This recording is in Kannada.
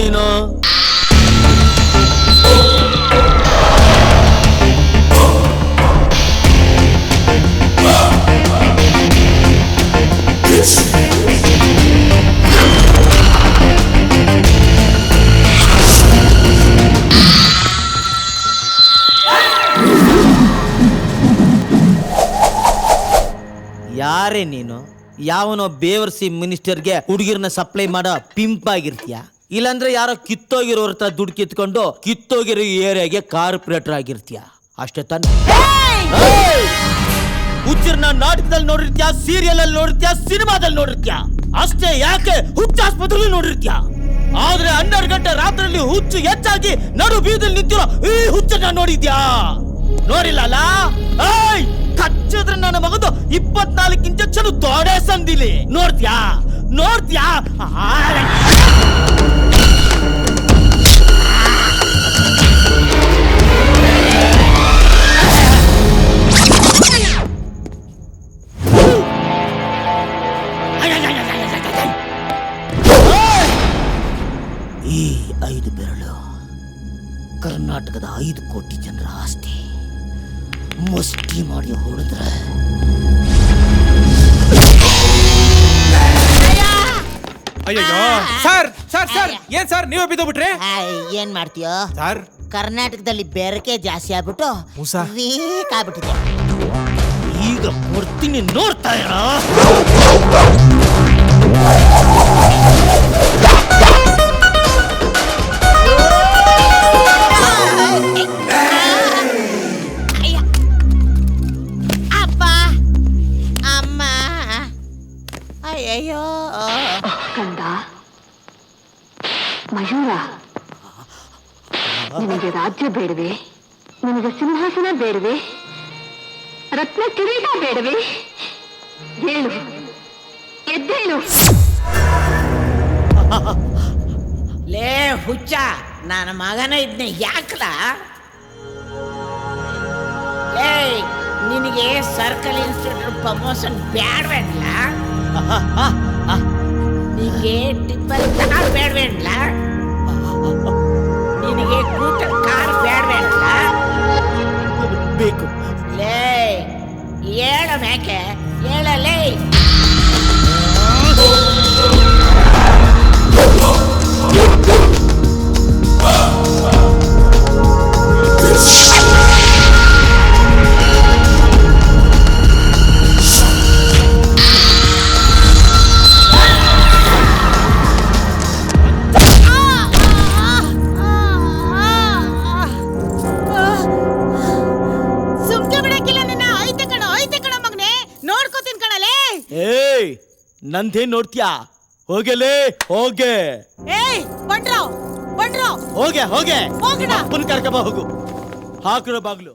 ನೀನು? ಯಾರೇ ನೀನು? ಯಾವನೋ ಬೇವರ್ಸಿ ಮಿನಿಸ್ಟರ್ಗೆ ಹುಡುಗಿರನ್ನ ಸಪ್ಲೈ ಮಾಡೋ ಪಿಂಪ್ ಆಗಿರ್ತೀಯ ಇಲ್ಲಾಂದ್ರೆ ಯಾರೋ ಕಿತ್ತೋಗಿರೋ ಹತ್ರ ದುಡ್ಡು ಕಿತ್ಕೊಂಡು ಕಿತ್ತೋಗಿರೋ ಏರಿಯಾಗೆ ಕಾರ್ಪೊರೇಟರ್ ಆಗಿರ್ತೀಯ? ಅಷ್ಟೇ ತಾನೆ. ಹುಚ್ಚರ್ನ ನಾಟಕದಲ್ಲಿ ನೋಡಿರ್ತೀಯ? ಸೀರಿಯಲ್ ಅಲ್ಲಿ ನೋಡಿರ್ತೀಯ? ಸಿನಿಮಾದಲ್ಲಿ ನೋಡಿರ್ತೀಯ? ಅಷ್ಟೇ ಯಾಕೆ ಹುಚ್ಚಾಸ್ಪತ್ರೆಲಿ ನೋಡಿರ್ತೀಯ? ಆದ್ರೆ ಹನ್ನೆರಡು ಗಂಟೆ ರಾತ್ರಿಯಲ್ಲಿ ಹುಚ್ಚು ಹೆಚ್ಚಾಗಿ ನಡು ಬೀದಲ್ಲಿ ನಿಂತಿರೋ ಈ ಹುಚ್ಚನ್ನ ನೋಡಿದ್ಯಾ? ನೋಡಿಲ್ಲ ಅಲ್ಲ? ಏಯ್! ಕಚ್ಚಿದ್ರೆ ನನ್ನ ಮಗದು ಇಪ್ಪತ್ನಾಲ್ಕು ಇಂಜೆಕ್ಷನ್ ತೊಡೆ ಸಂದಿಲಿ. ನೋಡ್ತ್ಯಾ? ನೋಡ್ತ್ಯಾ? ಈ ಐದು ಬೆರಳು ಕರ್ನಾಟಕದ ಐದು ಕೋಟಿ ಜನರ ಆಸ್ತಿ. ಮುಷ್ಟಿ ಮಾಡಿ ಹೊಡೆದ್ರೆ ಅಯ್ಯಯ್ಯೋ. Sir sir sir. ಏನ್ ಸರ್ ನೀವು ಬಿದ್ದೋಗ್ಬಿಟ್ರಿ? ಹಾಯ್, ಏನ್ ಮಾಡ್ತೀಯೋ? ಸರ್. ಕರ್ನಾಟಕದಲ್ಲಿ ಬೆರಕೆ ಜಾಸ್ತಿ ಆಗ್ಬಿಟ್ಟು ಮೂಸ. ವೀಕ್ ಆಗ್ಬಿಟ್ಟಿದೆ. ಈಗ ಕೊಡ್ತೀನಿ ನೋಡ್ತಾ ಇರ. ಅಯ್ಯಯ್ಯೋ ಕಂದ ಮಯೂರ ನಿನಗೆ ರಾಜ್ಯ ಬೇಡವೆ ನಿನಗೆ ಸಿಂಹಾಸನ ಬೇಡವೆ ರತ್ನ ಕಿರೀಟ ಬೇಡವೆ? ಹೇಳು. ಎದ್ದೇಳು. ಲೇ ಹುಚ್ಚ. ನನ್ನ ಮಗನ ಇದನ್ನ ಯಾಕಲ? ಏಯ್ ನಿನಗೆ ಸರ್ಕಲ್ ಇನ್ಸ್ಪೆಕ್ಟರ್ ಪ್ರಮೋಷನ್ ಬ್ಯಾಡ್ವೇಡ್ಲ ನಿನಗೆ ಟಿಪ್ಪರ್ ಕಾರ್ ಬೇಡವೇಡ್ಲ ನಿನಗೆ ಕೂಟರ್ ಕಾರ್ ಬೇಡವೇಡ್ಲ ಬೇಕು. ಲೇ ಹೇಳ ಮೇಕೆ ಹೇಳಲೇ. ಏಯ್ ನಂದೇನ್ ನೋಡ್ತೀಯಾ? ಹೋಗಲೇ ಹೋಗೆ. ಏಯ್ ಬಂಡ್ರೋ ಬಂಡ್ರೋ ಹೋಗೆ ಹೋಗೆ. ಹೋಗಣ. ಅಪ್ಪನ ಕರ್ಕಬ ಹೋಗು. ಹಾಕಿರೋ ಬಾಗ್ಲು.